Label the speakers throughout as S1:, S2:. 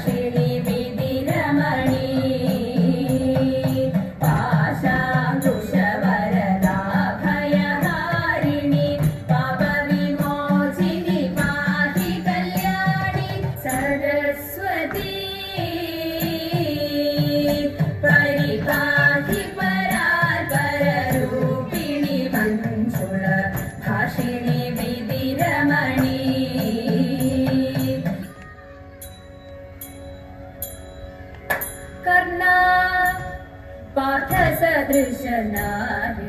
S1: ഭാഷിണി കർണ പാർത്ഥസദൃശനാരി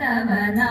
S1: तव